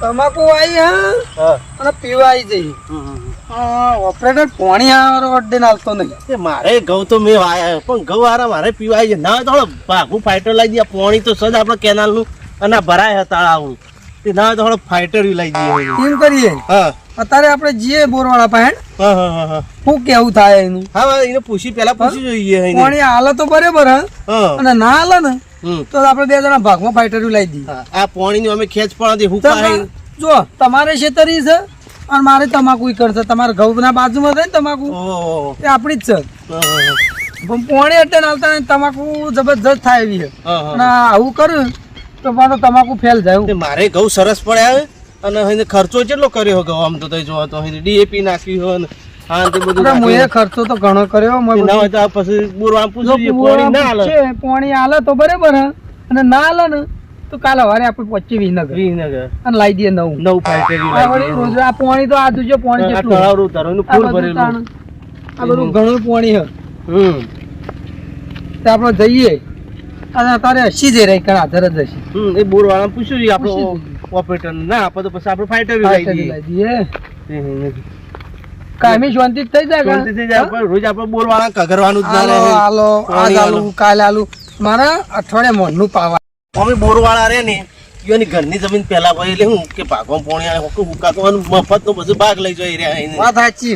તમાકુ આવી હા? હા. અને પીવા આવી જઈ ઓપરેટર પોણી આવાનો નાલતો નહીં. એ મારે ઘઉં તો મેં વાયા પણ ઘઉં હારા મારે પીવાય છે ના હોય ભાગું ફાઈટર લાવી દઈએ પોણી તો સદ આપણે કેનાલનું અને ભરાય હતા આવું તે ના થોડો ફાઈટર લઈ જઈએ. એમ કરીએ? હા. અત્યારે આપણે જઈએ બોરવાળા પાસે શું કેવું થાય એનું? હા એને પૂછી પેલા પૂછી જોઈએ પાણી હાલે તો બરાબર હા. અને ના હાલે ને. તો આપણે બે જણા ભાગમાં ફાઈટર લઈ દઈએ. આ પોણીની અમે ખેંચ પણ હતી જો તમારે છેતરી છે અને મારે તમાકુ કરશે તમારે ઘઉંના બાજુમાં થાય ને તમાકુ? એ આપણી જ છે. પણ અડ્ડે નાલતા તમાકુ જબરજસ્ત થાય એવી છે. અને આવું કરું તો મારો તમાકુ ફેલ જાય મારે ઘઉં સરસ પડ્યા અને એને ખર્ચો કેટલો કર્યો ઘઉં આમ તો જોવા તો ડીએપી નાખ્યું હોય ખર્ચો તો ઘણો કર્યો જોઈએ, પોણી છે, પોણી હાલે તો બરાબર અને ના આલે ને તો કાલે વારે આપણે પહોંચી વિનગર શ્રીનગર અને લાવી દઈએ નવું. નવ ફાઈટર રોજ આ પોણી તો આ જોજો પોણી આ તળાવ એનું ફૂલ ભરેલું. આ બધું ઘણું પોણી હે. હમ. તે આપણે જઈએ. અને અત્યારે હસી જઈ રહી કણ આધાર જ હસી. હમ એ બોર વાળા પૂછ્યું છે આપણો ઓપરેટર ના. આપણે તો પછી આપણે ફાઈટર આ લાવી કાયમી શાંતિ થઈ જાય રોજ આપણે બોલવાના કગરવાનું જ ના રહે. હાલો આજ આલુ કાલે આલુ મારા અઠવાડિયે મોનનું પાવા. અમે બોરવાળા રે ને એની ઘરની જમીન પેલા ભાઈ એટલે હું કે ભાગવા પોણી આવે હુકાતો મફત નો બધું ભાગ લઈ જઈ રહ્યા વાત સાચી.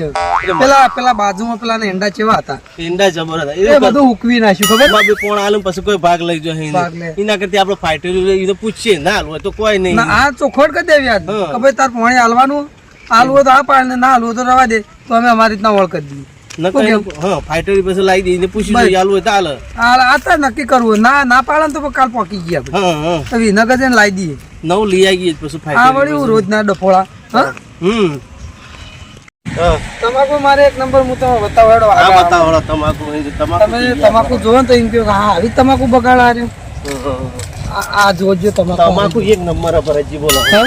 પેલા પેલા બાજુમાં પેલા ને એંડા ચેવા હતા. ઈંડા જબર હતા. એ બધું હુકવી નાખ્યું ખબર? એમાં બી પોણ આલું પછી કોઈ ભાગ લઈ જાય એના. કરતી આપણે ફાઈટર પૂછીએ ના હાલવું તો કોઈ નહીં. આ ચોખવટ કરી દેવી હા. કે ભાઈ તાર પોણી હાલવાનું? હોય તો આ પાડ ને ના હાલવું તો રવા દે. તો અમે અમારી રીતના ઓળખ કરી દઈએ ફાઈટર પછી લાવી દઈએ પૂછી બસ. જોઈએ તો હાલે આ આ નક્કી કરવું ના ના પાડે તો કાલ પોકી ગયા આપણે હા હા. તો વિનગર જઈને લાવી દઈએ. નવ લઈ આવી પછી આ વળી રોજના ડફોળા હા? હમ. તમાકુ મારે એક નંબર હું તમે બતાવડો આ બતાવો તમાકુ તમાકુ તમે તમાકુ જોવો તો એમ કહો કે હા આવી તમાકુ બગાડા રહ્યો હા, હા, આ આ જોજો તમાકુ. તમાકુ એક નંબર હજી બોલો. હા?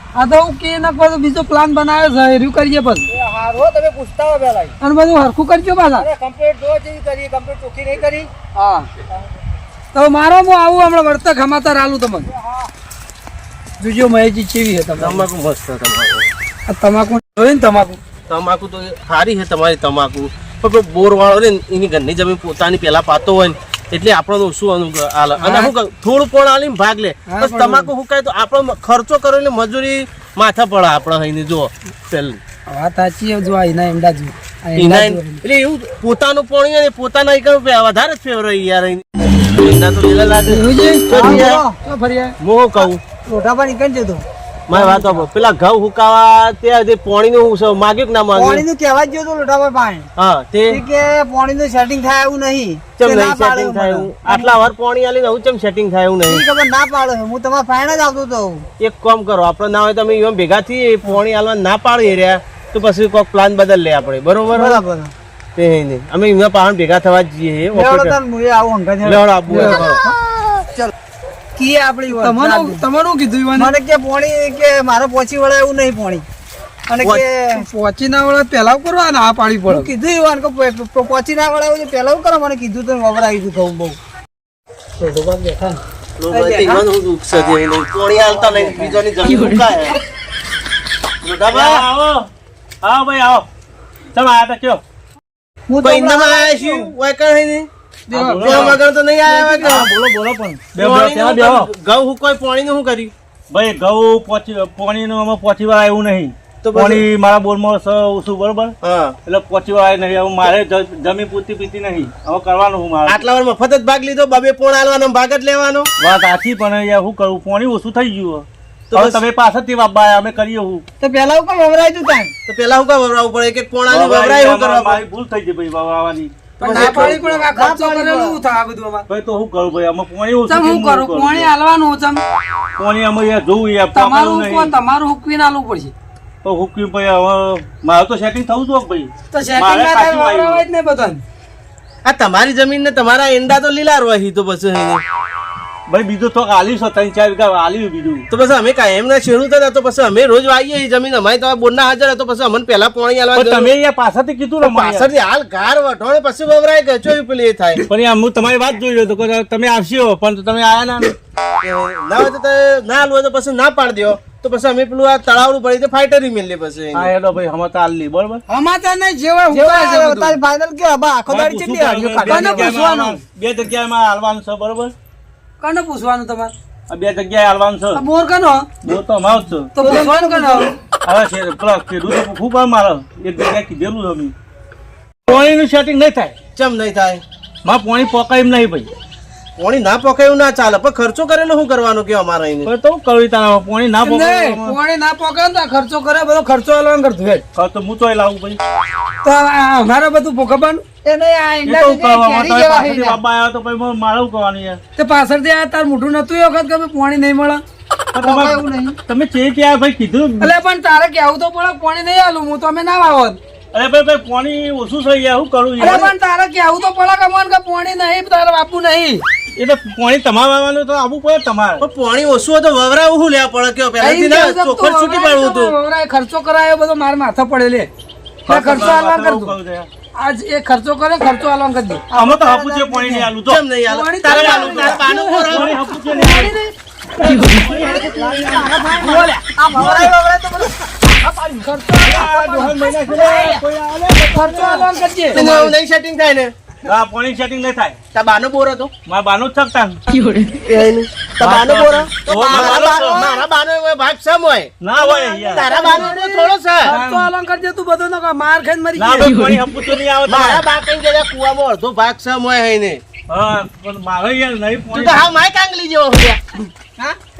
આ તો હું કે ના પાછો બીજો પ્લાન બનાવ્યો છે એર્યું કરીએ પછી. અને બધું હરખું કરજો પાછા. હા. તો મારો હું આવું હમણાં વર્તક હમાતા આલું તમને. જોજો મહેજી ચેવી છે તમે તમાકુ મસ્ત છે તમાકુ. આ તમાકુ જોઈ ને તમાકુ? તમાકુ તો સારી છે તમારી તમાકુ. પણ પેલો બોર વાળો ને એની ઘરની જમીન પોતાની પેલા પાતો હોય ને એટલે આપણો શું અનુગ્રહ? આલે અને હું. થોડું પણ આલીને ભાગ લે. બસ તમાકુ તમાકુ હુકાય તો આપણો ખર્ચો કરો એટલે મજૂરી માથા પડે આપણે અહીંની. જો પેલું વાત સાચી જો આ એના એમડા જો. એટલે એવું પોતાનું પાણી અને પોતાના એક વધારે જ ફેવરેટ યાર. એના તો પેલા લાગે. હા. હું કહું? લોઢા પાણી કરી જતો મારી વાત. પેલા ઘઉં હુકાવા ત્યાં જે પાણીનું નું માગ્યું કે ના માગ્યું? પાણીનું કહેવા જ તો પર પાણી. હા તે કે પાણીનું સેટિંગ થાય એવું નહીં. ચમ નહીં સેટિંગ થાય એવું? આટલા વાર પાણી આલીને હું ચમ સેટિંગ થાય એવું નહીં? ખબર ના પાડે હું તમારા ફાઈન જ આવતો તો. એક કામ કરો આપણે ના હોય તમે એમ ભેગા થી પાણી આલવા ના પાડી રહ્યા તો પછી કોઈક પ્લાન બદલ લે આપણે. બરોબર બરાબર. તે નહીં અમે એમના પાહણ ભેગા થવા જઈએ લેવડો આવું. ચલ. કી આપણી વાત તમારું તમારું કીધું મને કે પોણી કે મારે પોચી વળે એવું નહીં પોણી. અને કે પોચી ના વળે પેલાવ કરવા ને આ પાણી પડે. કીધું ઈવાન કે પોચી ના વળે એવું પેલાવ કરો. મને કીધું તો વવરાઈ દીધું કહું બહુ. આવો આવો. ભાઈ, છે આવો. તમે આ તો કયો. હું તો ઇન્દમાં આયા છીએ? હોય નહીં. તો નહીં આયા હોય હા, કાંઈ. બોલો બોલો પણ. બે પાણીનું બે શું કર્યું? ઘઉં હુકોય પાણીનું શું કર્યું? ભાઈ ઘઉં પોચી પાણીનું આમાં પોચી વાર આવ્યું નહીં. તો પાણી મારા બોરમાં ઓછું બરોબર? એટલે પોચી વાર નહીં. હવે મારે જમી પૂરતી પીતી નહીં. હવે કરવાનું હું મારે. આટલા વાર મફત જ ભાગ લીધો? બાબે પોણ આલવાનો ભાગ જ લેવાનો? વાત સાચી પણ યાર શું કરું? પાણી ઓછું થઈ ગયું તો હવે તમે પાછળથી બાબા આયા, અમે કરીએ હું. તો પેલા હું કામ વવરાવી તું તાન તો પેલા હું કામ વવરાવવું પડે? કે પોણા વવરાય કરવા મારી ભૂલ થઈ ગઈ ભાઈ બાબા તમારું પાકવાનું તમારું હુકવીને હાલવું પડશે. તો હું કયું ભાઈ હવે મારે તો સેટિંગ થવું જોઈએ ભાઈ. તો setting મારે ના થાય, કાચું આવ્યું. વાવરાવાય જ નહીં બધાને. આ તમારી જમીન ને તમારા એંડા તો લીલા રોહી તો પછી. ભાઈ બીજું તો આલી છો ત્રણ ચાર વીઘા આલી બીજું તો પછી અમે કાયમ ના ખેડૂત થતા તો પછી અમે રોજ વાઈએ એ જમીન તો બોર ના હાજર તો પછી અમને પેલા પાણી આલવા તમે. અહીંયા પાછળથી કીધું ને પાછળથી હાલ ગાર વઢોણે પછી બબરાય કે ચોયું પેલી એ થાય પણ હું તમારી વાત જોઈ તો તમે આવશો પણ તમે આયા ના ને. ના હોય તો ના હાલવું તો પછી ના પાડી દો તો પછી અમે પેલું આ તળાવડું પડી તો ફાઈટરી મેળીએ પછી. હા એનો ભાઈ હમણાં તો આલી બરોબર સમાચાર નહીં, જેવા હુકાય છે બધું. બે પૂછવાનું? જગ્યાએ બે જગ્યામાં હાલવાનું છે બરોબર કોને પૂછવાનું તમારે? બે જગ્યાએ હાલવાનું છે. બોર કનો? બોર તો અમારો છે. તો પૂછવાનું કનો? હવે છે પેલા ખેડૂતો ખૂબ આ મારે. એક જગ્યાએ કીધેલું અમે. પાણીનું સેટિંગ નહીં થાય. ચમ નહીં થાય? માં પાણી પોકાય એમ નહીં ભાઈ. પાણી ના પકાયું ના ચાલે. પણ ખર્ચો કરેલો શું કરવાનું કે અમારે અહીં? તો હું કરવી તારા પાણી ના નહીં, પોણી ના પોકે ને ખર્ચો કરે બધો ખર્ચો આલવાનું કરતું હે તો હું તો લાવું ભાઈ. તો અમારે બધું પોકવાનું એ તો હું કરવા બાબા આવ્યા તો પછી મારે શું યાર તે પાછળથી આ તાર મોઢું નતું એ વખત કે પોણી નહીં મળે? તમે ચે ક્યાં ભાઈ કીધું? એટલે પણ તારે કેવું તો પડે પોણી નહીં આલું. હું તો અમે ના વાવત. અરે ભાઈ ભાઈ પાણી ઓછું થઈ ગયા શું કરું અરે પણ તારે કેવું તો પડે કે મને કે પોણી નહીં તારે આપવું નહીં. એ તો પાણી તમારે વાવવાનું તો આવવું પડે તમારે. પણ પાણી ઓછું હોય તો વવરાવું શું લેવા પડે કે પહેલાથી ના ચોખવટ છૂટી પાડવું હતું વવરાય ખર્ચો કરાયો બધો માર માથે પડે લે ખર્ચો આલવા કરું? આજ એ ખર્ચો કરે ખર્ચો આલવા કરી દે. અમે તો હપુ છે પાણી નહીં આલું તો. કેમ નહીં આલું? તારે આલું તારે બોર પાણી. હપુ છે નહીં આલું. બાનો બોર હતો. મારા બાનું જ થકતા બાનો બોર હતો? તો ઓ, મારા બા- તો. બાનો ભાગ સમ હોય. ના હોય યાર. તારા બાનો થોડો છે. ખર્ચો આલવાનું કરજે તું બધો માર ખાઈને મરી ના ગયો. તો મારા. બા કઈ ગયા કુવામાં અડધો ભાગ સમ હોય હે ને હા પણ મારે યાર નહીં તું તો હા માય કાંગલી જેવો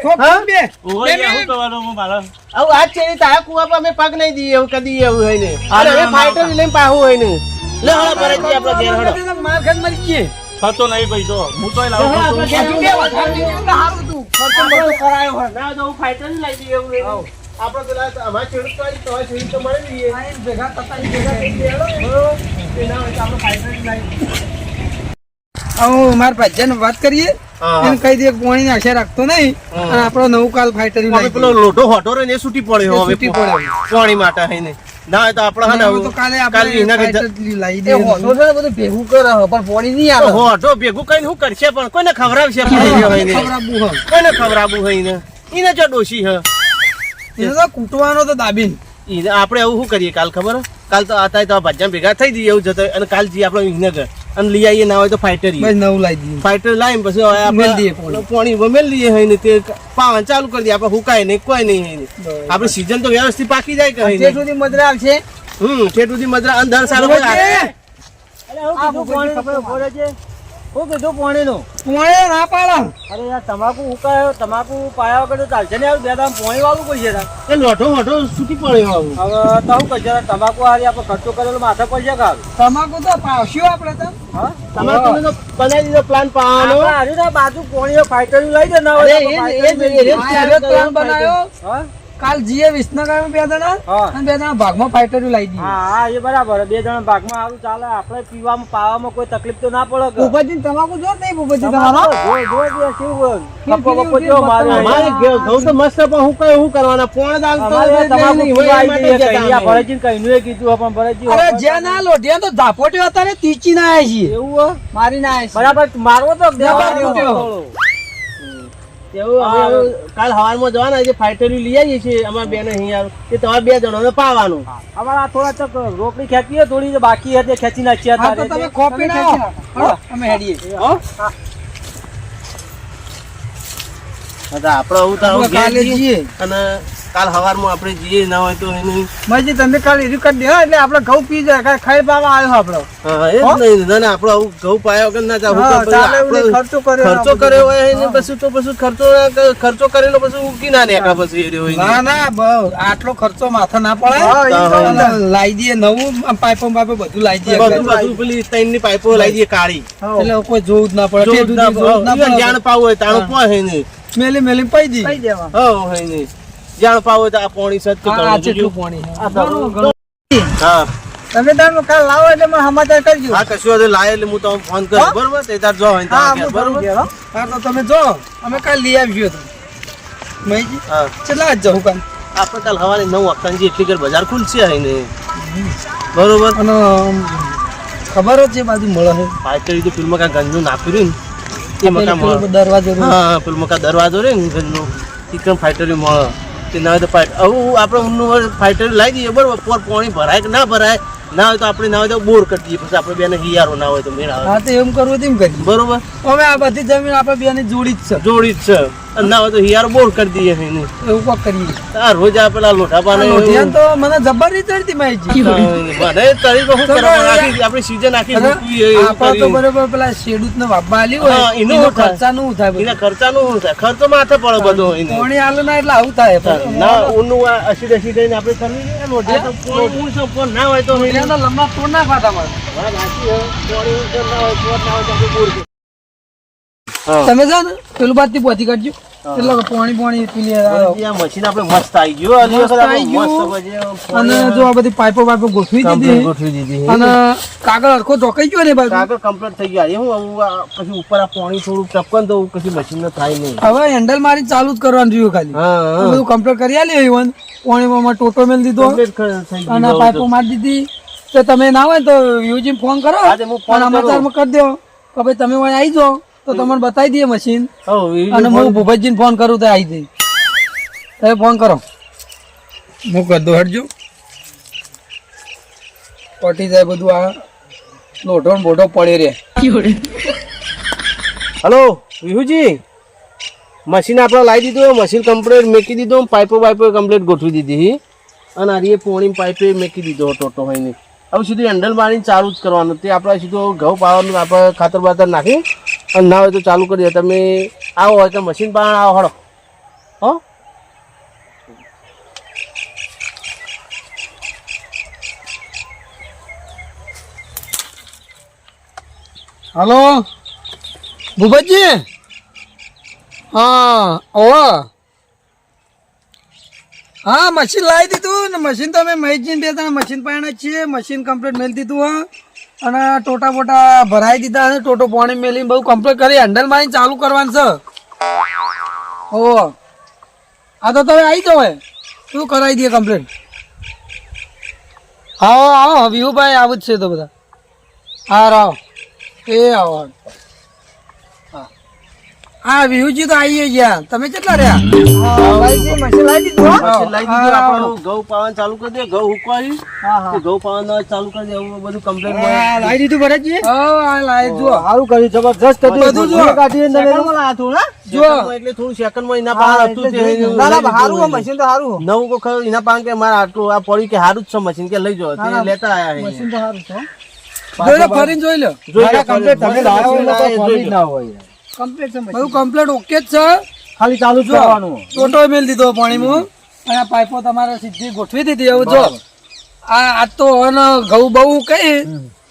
ખોખું બે મારે આવું આજ છે તારા પર અમે પગ નહીં દઈએ એવું કદી એવું હોય ને. હા, હવે ફાઈટર લઈને પાહું હોય ને. લે હળો ભરે જઈએ આપણે ઘેર હળો. માર ખાઈને મરી ગયે થતો નહીં ભાઈ જો. હું આપણે લાવું છું. હારું તું. ખર્ચો બધો કરાયો હોય. ના તો હું ફાઈટર લઈ દઈએ એવું આપણે પેલા અમારા ખેડૂત તો આવી, તો હવે ખેડૂત તો મળી જ ભેગા થતા ભેગા થઈ ગયા એના હોય તો આપણે ફાઈટર જ લઈ હું મારા ને વાત કરીએ હા. એને કહી દે પોણી ને આશા રાખતો નહીં. અને આપણો નવું કાલ ફાઈટર પેલો લોટો હોટો રહીને ને છૂટી પડ્યો હવે છૂટી પડ્યો. પાણી માટે હઈને ના તો આપણે હા તો કાલે કાલે આપણે એના બધું ભેગું કરે પણ પોણી નહીં હોટો ભેગું કરીને શું કરશે પણ? કોઈને ખવડાવશે પાણી જે હોય ને. ખવડાવવું હોય. કોઈને ખવડાવવું હોય ને એને જો ડોશી હ. એને તો કૂટવાનો તો દાબીન. આપડે આપણે એવું શું કરીએ કાલ ખબર કાલ તો આતા તો ભાજ્યા ભેગા થઈ જઈએ એવું જતો અને કાલ જઈએ આપણે વિનગર અને લઈ આવીએ ના હોય તો ફાઈટર બસ નવું લાવી દઈએ. ફાઈટર લાવીને પછી હવે આપણે પાણી. વમેલ લઈએ ને તે પાવન ચાલુ કરી દઈએ. આપણે હુકાય નહીં કોઈ નહીં હોય આપણે સીઝન તો વ્યવસ્થિત પાકી જાય કે ઠેઠ સુધી મદરા આવશે હમ ઠેઠ સુધી મજરા અને દર સારું હોય શું કીધું પોણીનું પોણી ના પાડા અરે યાર તમાકુ ઉકાયો તમાકુ પાયા વગર તો ચાલશે ને બે દામ પોણી વાળું કોઈ છે એ લોઠો મોટો છૂટી પડે વાળું હવે તો શું કરશે તમાકુ હારી આપણે ખર્ચો કરેલો માથે પડશે કાલ તમાકુ તો પાવશું આપણે તો હા તમારે તો બનાવી દીધો પ્લાન પાવાનો હારી ના બાજુ પોણીઓ ફાઈટર લઈ દે ના એ પ્લાન બનાવ્યો હા કાલ જીએ વિસનગર બે જણા અને બે જણા ભાગમાં ફાઈટર લઈ દીધું. હા એ બરાબર. બે જણા ભાગમાં આવું ચાલે. આપણે પીવામાં પાવામાં કોઈ તકલીફ તો ના પડે ભૂપતજી તમાકુ જો નહીં ભૂપતજી તમારો? તમારો જો જો જે કેવું કપ્પો કપ્પો કેવું મારે ઘઉં તો મસ્ત પણ હું કઈ હું કરવાના? પોણ દાલ તો તમાકુ પીવા આવી માટે અહીંયા. ભરતજીને કઈનું એ કીધું પણ ભરતજી અરે જ્યાં ના લોઢિયા તો ધાપોટ્યો હતા ને તીચી ના આવી એવું મારી ના આવી બરાબર મારવો તો બરાબર દેવાનો કીધું. થોડો. એવું અમે કાલ હવારમાં જવાના છે ફાઈટર લઈ આવીએ છીએ અમારા બેને અહીંયા એ તમારે બે જણાને પાવાનું. અમારા થોડા તક રોકડી ખેંચી હોય થોડી બાકી હતી ખેંચી નાખી હા તો તમે કોપી ના અમે હેડીએ. હો? આપણે આવું તો આવું આપણે કાલે ઘેર જઈએ. જઈએ અને કાલ સવારમાં આપણે જઈએ ના હોય તો એનું મજી તમે કાલ એરી કરી દે એટલે આપણે ઘઉં પી જાય કાંઈ ખાઈ પાવા આવ્યો આપણો હા એ નહીં ના ના આપણો આવું ઘઉં પાયા વગર ના આપણે ખર્ચો કર્યો ખર્ચો કર્યો હોય એને પછી તો પછી ખર્ચો ના ખર્ચો કરેલો પછી ઉકી ના નેકા પછી એ હોય ના? ના આટલો ખર્ચો માથે ના પડે. લાવી દઈએ નવું પાઇપો પાઇપો બધું લાવી દઈએ. બધું બધું પેલી ત્રણની પાઇપો લાવી દઈએ કાળી. એટલે કોઈ જોવું જ ના પડે જોવું ના જોવું ના. જાણ પાવું હોય તાણું પોય હે નહીં. મેલી મેલી પાઈ દી. હો હે નહીં. જાણ પાવો તો આ પોણી સત આ જેટલું પોણી હા. તમે તાર કાલ લાવો એટલે મને સમાચાર કરજો. હા કશું વાંધો. લાય એટલે હું તમને ફોન કરું. બરોબર? તે તાર જો હોય ને બરોબર? હા. તો તમે જો અમે કાલ લઈ આવીશું તો. મહીજી હા. ચલા જ જાઉં કાલ. આપણે કાલ હવારે નવ વાગતાની એટલી કર બજાર ખુલશે આઈને બરોબર? અને ખબર જ છે બાજુ મળે છે. પાછળ તો ફિલ્મ કા ગંજનું નાખ્યું રહ્યું ને. એ મકા દરવાજો હા ફિલ્મ કા દરવાજો રે ને ગંજનું. ચિકન ફાઈટર મળે. તે ના હોય તો ફાઇટ આવું આપણે ઊનનું ફાઇટર લાવી દઈએ બરાબર. પોર પાણી ભરાય કે ના ભરાય ના હોય તો આપણે ના હોય તો બોર કરી દઈએ. પછી આપણે બેને હિયારો ના હોય તો મેળ આવે. હા તો એમ કરવું તેમ કરીએ. બરોબર. અમે આ બધી જમીન આપણે બેની જોડી જ છે. જોડી જ છે. ના તો હિયાર બોર કરી દઈએ એને એવું કોક કરીએ આ રોજ આ પેલા લોઢા પાને આ તો મને જબર ચડતી માહિતી મને તરી તો હું કરવા આખી આપણી સીઝન આખી મૂકવી એવું તો બરોબર પેલા શેડૂત ને બાબા આલી હોય એનો? ખર્ચાનું થાય એના ખર્ચાનું થાય ખર્ચો માથે પડે બધો એને કોણી આલે ના એટલે આવું થાય ના ઊનું આ અસી દસી દઈને આપણે કરવી. લોઢિયા તો કોણ છે, ના હોય તો લંબા તોડ ના ખાતા મારે. છે. ના હોય, પોત ના હોય તો બોર. તમે જાઓ ને પેલું બાદથી પહોંચી કાઢજો એટલે પાણી પાણી પેલી મશીન આપણે મસ્ત આવી ગયું મસ્ત આવી ગયું. અને જો આ બધી પાઇપો પાઇપો ગોઠવી દીધી. ગોઠવી દીધી. અને કાગળ હરખો ચોકાઈ ગયો ને ભાઈ કાગળ કમ્પ્લીટ થઈ ગયા. હું પછી ઉપર આ પાણી થોડું ટપકન તો પછી મશીન થાય નહીં. હવે હેન્ડલ મારી ચાલુ જ કરવાનું રહ્યું ખાલી. બધું કમ્પ્લીટ કરી આલ્યું ઈવન પોણીમાં ટોટો મેલ દીધો. અને પાઇપો મારી દીધી. તો તમે ના હોય તો યુજી ફોન કરો. હું ફોન અમારા કરું. કરી દો. કે ભાઈ તમે અહીં આવી જાઓ. તો તમને બતાવી દઈએ મશીન અને હું ભૂપતજીને ફોન કરું તો આવી જઈ તમે ફોન કરો. હું કરી દઉં હટજો. પટી જાય બધું આ લોટો બોટો પડે રે. હલો વિહુજી. મશીન આપણે લાવી દીધું મશીન કમ્પ્લેટ મેકી દીધું પાઇપો પાઇપો કમ્પ્લેટ ગોઠવી દીધી અને આ પોણી પાઇપે મેકી દીધો ટોટો હોય ને હવે સીધું હેન્ડલ મારીને ચાલુ જ કરવાનું. તે આપણે સીધું ઘઉં પાવાનું આપણે ખાતર બાતર નાખી. અને ના હોય તો ચાલુ કરી તમે આવો હોય તો મશીન પાણ આવો હળો હો? હલો? ભૂપતજી? હા ઓવા હા, મશીન લાવી દીધું ને મશીન તો અમે મહેશજીને બે ત્રણ મશીન પાણી છીએ. મશીન કમ્પ્લીટ મેલી દીધું, હા. અને ટોટા બોટા ભરાઈ દીધા અને ટોટો પાણી મેલીને બહુ કમ્પ્લીટ કરી. હેન્ડલ મારીને ચાલુ કરવાનું છે. ઓ આ તો તમે આવી જાવ શું કરાવી દઈએ કમ્પ્લેન હા આવો, વિહુભાઈ આવું જ છે તો બધા. હા રાવ એ આવો. હા વિહુજી તો આવીએ ગયા. તમે કેટલા રહ્યા? મશીન લાવી દીધું મશીન લાવી દીધું આપણું ઘઉં પાવાનું ચાલુ કરી દે ઘઉં ઉકવાયું. ઘઉં પાવાનું ચાલુ કરી દે એવું બધું કમ્પ્લીટ લાવી દીધું ભરતજી. હા લાવી જુઓ સારું કર્યું જબરજસ્ત હતું બધું જો. કાઢીને તમે જો એટલે થોડું સેકન્ડમાં એના પાન હતું લીધું મશીન તો સારું નવું કો ખરું એના પાન કે મારે આટલું આ પડ્યું કે સારું જ છે મશીન કે લઈ જાઓ લેતા આયા છે. મશીન તો સારું છે જોઈ લો ફરીને જોઈ લો. જોઈ તમે લાવો લો. ના હોય. કમ્પ્લીટ છે બધું કમ્પ્લીટ ઓકે જ છે. ખાલી ચાલુ જ કરવાનું. ટોટો મેલ દીધો પાણીમાં. અને આ પાઇપો તમારે સીધી ગોઠવી દીધી. એવું જો આ આ તો અને ઘઉં બહુ કઈ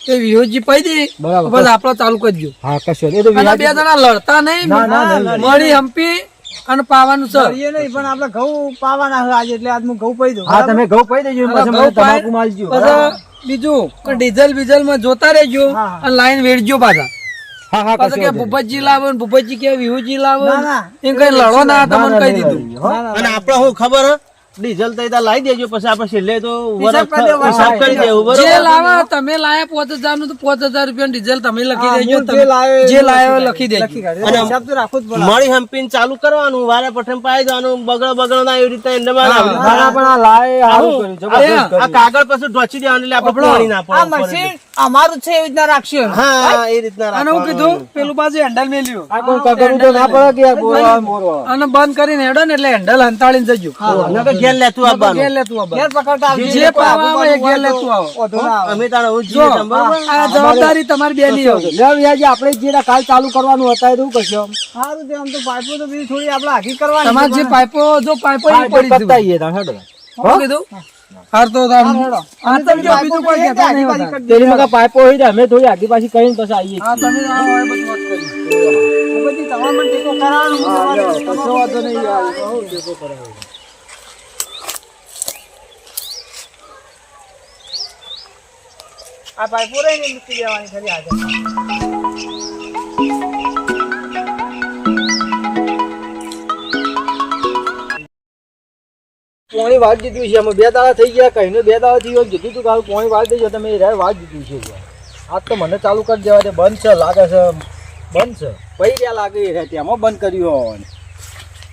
કે વિહોજી પૈ દી. બસ આપણો ચાલુ કરી હા કશું એ તો બે જણા લડતા નહીં. મળી હંપી અને પાવાનું છે. પણ આપણે ઘઉં પાવાના છે આજે એટલે આજ હું ઘઉં દઉં હા તમે ઘઉં પાઈ દેજો પછી મને તમાકુ માલજો. બીજું ડીઝલ બીજલમાં જોતા રહેજો અને લાઈન વેડજો પાછા. હા હા કશું કે. ભૂપતજી લાવો ને ભૂપતજી કે વિહુજી લાવો ના, ના. એમ કઈ લડો ના તમને કહી દીધું અને આપડે શું ખબર હે? ડીઝલ તો ત્યાં લાવી દેજો પછી આપણે છેલ્લે તો હિસાબ કરી દેવું જે લાવા તમે લાયા પાંચ હજારનું તો પાંચ હજાર રૂપિયા ડીઝલ તમે લખી દેજો જે લાયો લખી દેજો. મળી હંપીન ચાલુ કરવાનું વારે પઠન પાઈ જવાનું બગડો બગડો ના એવી રીતે એને આ કાગળ પછી ઢોચી દેવાનું એટલે આપણે પાણી ના પડે અમારું જ છે. એવી રીતના રાખશે હા એ રીતના અને હું કીધું પેલું બાજુ હેન્ડલ મેલ્યું. આ કોઈ કગરું તો ના પડે કે અને બંધ કરીને હેડો ને એટલે હેન્ડલ હંતાળીને જજો. ઘેર લેતું આવવાનું ઘેર લેતું આવવાનું ઘેર પકડતા આવજો. જે પાવા આવે એ ઘેર લેતું આવો. અમે તારે હું જો આ જવાબદારી તમારી બેની હોય. લે વ્યાજી આપણે જે કાલ ચાલુ કરવાનું હતા એ તો કરશો સારું તે આમ તો પાઇપો તો બીજી થોડી આપણે આખી કરવાની તમારે જે પાઇપો જો પાઇપો એ પડી દીધું. આઈએ તાણ હેડો. હો કીધું? હાર તો તાર આ તમે જો બીજું કોઈ કહેતા નહીં હોતા. મગા પાઇપો હોય અમે થોડી આગી પાછી કરીને પછી આવીએ. હા તમે આવો એ બધું વાત કરી. બધી તમારા ટેકો કરાવવાનો કશો વાંધો નહીં. યાર આ પાઇપો રહી ને મૂકી દેવાની ખરી આજે પોણી વાત જીત્યું છે? અમે બે દાડા થઈ ગયા, કહીને બે દાડા થઈ ગયો. જીતું તું કાલ પોણી વાળ દેજો તમે રે વાત જીત્યું છે આજ તો મને ચાલુ કરી દેવા છે બંધ છે, લાગે છે. બંધ છે. પૈ રહ્યા લાગે એ તેમાં બંધ કર્યું હોવાનું.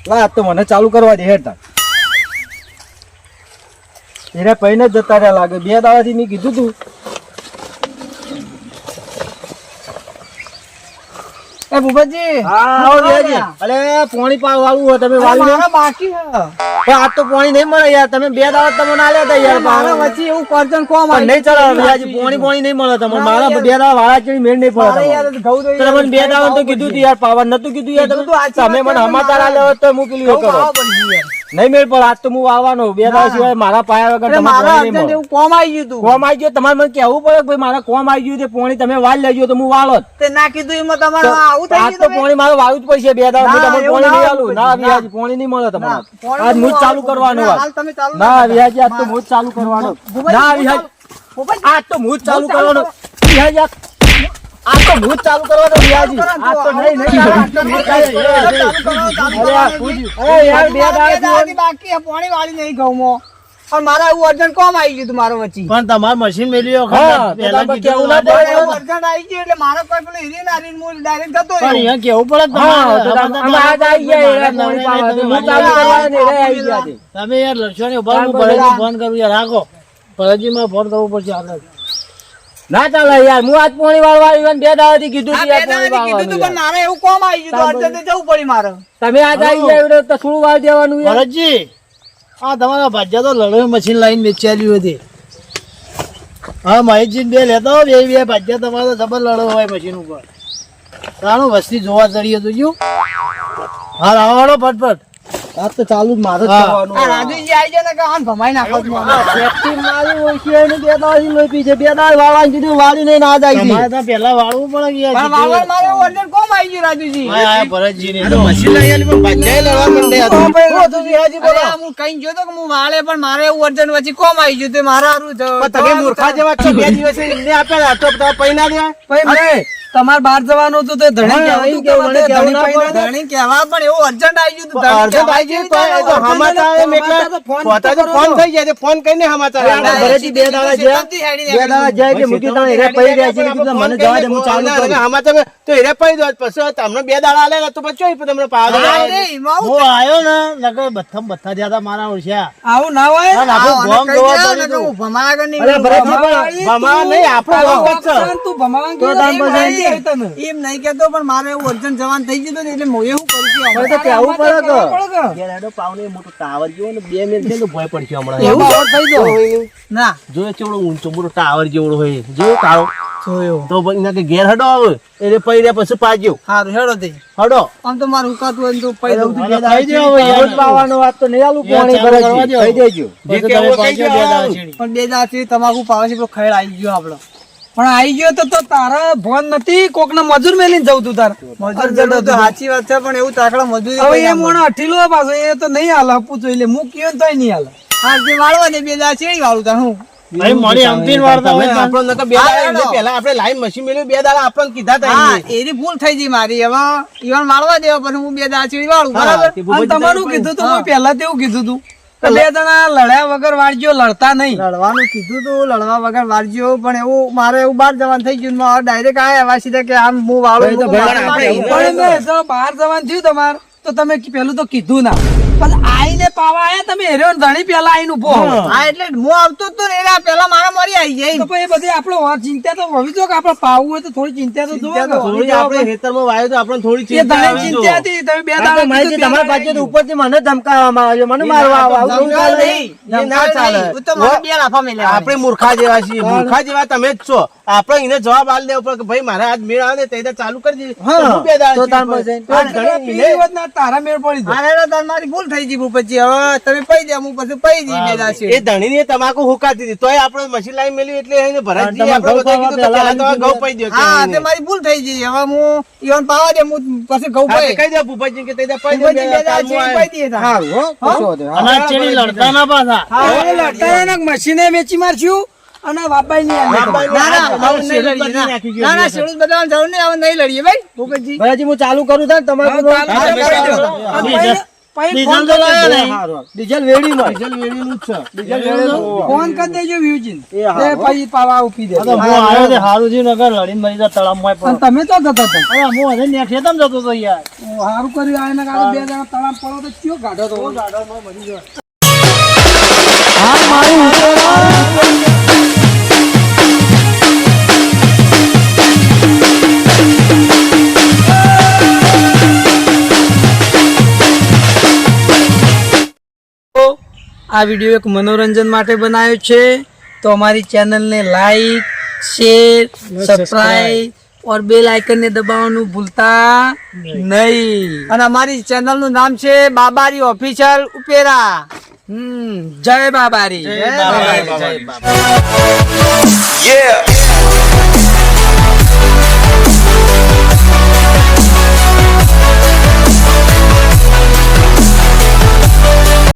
લા આજ તો મને ચાલુ કરવા દે હેઠતા એને પૈને જતા રહ્યા લાગે. બે દાડાથી મેં કીધું તું. એ ભૂપતજી હા અરે પાણી પાવ વાળું હોય તમે વાળી મારા બાકી હે. પણ આજ તો પોણી નહીં મળે યાર તમે બે દાડા તમને ના લેતા યાર મારા વચ્ચે એવું કરજણ કોમ પણ નહીં ચાલે વ્યાજી પોણી પાણી નહીં મળે તમને. મારા બે દાડા વાળા ચડી મેળ નહીં પડે યાર ઘઉં તો તમને બે દાડા તો કીધું તું યાર પાવર નતું કીધું યાર તમે. તમે મને વાત હમાચાર લેવો તો મૂકી લ્યો કરો. નહીં મેળ પણ આજ તો હું આવવાનો બે દાડા સિવાય મારા પાયા વગર તમારે. એવું કોમ આવી ગયું તું. કોમ આવી ગયું તમારે મને કેવું પડે ભાઈ મારા કોમ આવી ગયું છે પોણી તમે વાળ લેજો તો હું વાળો તે ના કીધું એમાં તમારે આવું થઈ આજ ગયું તો પોણી મારે વાળું જ પડશે બે દાડા તમને પોણી નહીં આલું. ના. વ્યાજી પોણી નહીં મળે તમારે. આજ હું ચાલુ કરવાનું ના, આજ. હાલ તમે ચાલુ ના કરો. આજ તો હું ચાલુ કરવાનો. ના વ્યાજ આજ તો હું ચાલુ કરવાનો. વ્યાજી આજ તો ભૂત ચાલુ કરવા દો બિયાજી. આ તો નહીં નહીં. અરે આ. યાર બે દાડાથી બાકી હે પાણી વાળી નહીં ઘઉંમાં. પણ મારા એવું અર્જન્ટ કોમ આવી ગયું તું મારા વચ્ચે. પણ તમારે મશીન તો તારે કેવું ના પડે. અર્જન્ટ આવી ગયું એટલે મારો કોઈ પેલો હીરી ના રીન મૂળ ડાયરેક્ટ જતો પણ અહીંયા કેવું પડે તમારે? તો તમે- અમે આજ આવી ગયા. હું ચાલુ કરવાનો ને આવી ગયા તમે યાર લડશો ને ઊભા હું ભરતજી ફોન કરું યાર રાખો ભરતજી માં ફોન કરવો પડશે આપણે ના ચાલે યાર હું આજ પોણી વાળવા આવ્યો બે દાડાથી કીધું આ યાર પોણી દાડાથી કીધું તું પણ મારે એવું કોમ આવી ગયું તું, જવું પડી મારે. તમે આજ આવી ગયા તો થોડું વાર દેવાનું ભરતજી આ તમારા ભાજ્યા તો લડો મશીન લાઈન વેચાયેલી હતી. હા મહેશજી બે લેતા હો બે બે ભાજ્યા તમારે તો જબર લડો હોય મશીન ઉપર. તારું વસ્તી જોવા ચડી તો જો. હા રાવાડો ફટફટ. આજ તો ચાલુ જ મારે જ કરવાનું આ રાજુજી આવી જાય ને કે આને ભમાઈ નાખો સેફટી મારી. હોય છે બે દાડાથી લોહી પી છે. બે દાડા વાળવાની કીધું વાળી નહીં ના જાય તમારે તો પેલા વાળવું પડે કે પણ મારે એવું અર્જન્ટ કોમ આવી ગયું રાજુજી હા, હા, ભરતજી ને મશીન લઈ આલી પણ ભાજ્યાએ લડવા માંડે આ તો. અરે આ હું કઈ જોતો કે હું વાળે પણ મારે એવું અર્જન્ટ કોમ આવી ગયું તે મારા હારું તમે મૂર્ખા જેવા છો બે દિવસે એમને આપેલા તો પૈના દેવા તમારે બહાર જવાનું હતું તે ધણી ધણી કહેવા પણ એવું અર્જન્ટ આવી ગયું તું, અર્જન્ટ આવી ગયું તો સમાચાર મેટલા તો ફોન થઈ જાય ફોન કરીને સમાચાર. ઘરેથી બે દાડા ગયા બે દાડા જાય કે મુકી તમે એને પડી રહ્યા છે કીધું મને જવા દે હું ચાલુ કરું. સમાચાર તો હીરે પડી દો પછી તમને બે દાડા આલે તો પછી ચોઈ તમને પાવ હા, આવ્યો ને નકર બથમ બથા જ્યાં મારા ઓળખ્યા. આવું ના હોય? આખું ગોમ જોવા પડ્યું પણ ભમા નહીં આપણો વખત છે. તું ભમાવા ગયો પછી. એમ નહીં કેતો પણ મારે એવું અર્જન જવાન થઈ ગયું ને એટલે મોએ શું કરું છું? હવે હમણાં? તો કહેવું પડે કે? પાવને મોટો ટાવર જેવો ને બે મિનિટ થઈને ભય પડશે હમણાં. એવું થઈ ગયો. ના. જોયે ચેવડો ઊંચો મોટો ટાવર જેવડો હોય. જો કાળો તો પછી એના કે ઘેર હડો આવે. એટલે પડી પછી પાછો સારું હેડો તે. હડો. આમ તો મારું ઉકાતું હોય તો હવે. પાવાનો વાત તો નહીં આલું પાણી જે બે દેવાનું. પણ બે દાથી તમાકુ પાવે છે પેલો ખૈર આવી ગયો આપડો પણ આવી ગયો તો તો તારા ભોન નથી કોક ને મજૂર મેલીને જવું તું તાર. મજૂર તો સાચી વાત છે પણ એવું તાકડા મજૂર હવે એ મોણ અઠીલો પાછો એ તો નહીં હાલ હપું જોઈ લે. હું કયો ને તોય નહીં હાલ. હા જે વાળવા ને બે દા છે વાળું તાર હું. વાળું તમારું કીધું તું પેલા તેવું કીધું તું. બે જણા લડ્યા વગર વાળજો લડતા નહીં. લડવાનું કીધું તું લડવા વગર વાળજો પણ એવું મારે એવું બહાર જવાનું થઈ ગયું ડાયરેક્ટ આયા એવા સીધા કે આમ હું વાળું બહાર જવાનું થયું તમારે. તો તમે પેલું તો કીધું ના. પણ આઈને પાવા આયા તમે હેર્યો ધણી પેલા આઈને ઊભો હા. એટલે હું આવતો તો ને એના પેલા મારા મારી આવી જાય તો પછી એ બધી આપણો વાત ચિંતા તો હોવી જોઈએ કે આપણે પાવું હોય તો થોડી ચિંતા તો જોવો તો. થોડી આપણે ખેતરમાં વાયો તો આપણે થોડી ચિંતા ચિંતા હતી તમે બે દાડા માહિતી તમારા પાસે તો ઉપરથી મને ધમકાવવામાં આવ્યો મને મારવા આવ્યો ચાલે નહીં, ના ચાલે. હું તો મને બે લાફા મેલ્યા આપણે મૂર્ખા જેવા છીએ મૂર્ખા જેવા તમે જ છો. આપણે એને જવાબ આલ દેવો પડે કે ભાઈ મારા આજ મેળ આવે ને તે ચાલુ કરી દે હા, બે દાડા તો તાર પછી. તો મેળ પડી જાય. હા તાર મારી ભૂલ થઈ ગઈ પછી. હવે તમે પૈ દે હું પછી પૈ દી બે દા એ ધણી ને તમાકુ હુકાતી હતી તોય આપણે મશીન લાઈન મેલી એટલે એને ભરાઈ તમારે આપણે કીધું તો પાવા પહેલા તો પહેલા ઘઉં પાઈ હા તે મારી ભૂલ થઈ ગઈ. હવે હું ઈવન પાવા દે હું પછી ઘઉં હા, પૈ કહી દે ભૂપતજી કે તે દે પાઈ દે, પછી બે દા દે હા હો, વાંધો નહીં. અને ચેડી લડતા ના પાછા. હવે લડતા ના મશીને વેચી મારશું અને હવે નહીં ના. ના, ના, છે. શેરડી બદલવાની જરૂર નહીં, હવે નહીં લડીએ, ભાઈ. ભૂપતજી. ભૈયાજી હું ચાલુ કરું થાય ને તમારે હા, બધું- ચાલુ તમે કરી દો. ચાલુ. અને ડીઝલ- પછી- પછી ડીઝલ ફોન તો કરી નહીં. ડીઝલ વેડીમાં ડીઝલ વેડીનું જ છે ડીઝલ વેડીમાં. ફોન કરી દેજો વ્યુજીને. એ પછી પાવા ઉપી દે આ તો હું આવ્યો તે થયું લડીને મરી જા તળાવમાં પણ. તમે તો જતા તો અરે હું હવે જતો હતો યાર? હારું કર્યું બે જણા તળાવ પડો તો ગાઢો તો તો આ વીડિયો એક મનોરંજન માટે બનાવ્યો છે તો અમારી ચેનલને like share subscribe or bell આઇકનને દબાવવાનું ભૂલતા નહીં અને અમારી ચેનલનું નામ છે બાબારી ઓફિશિયલ ઉપેરા હમ જય બાબારી જય બાબારી. જય બાબા. Yeah.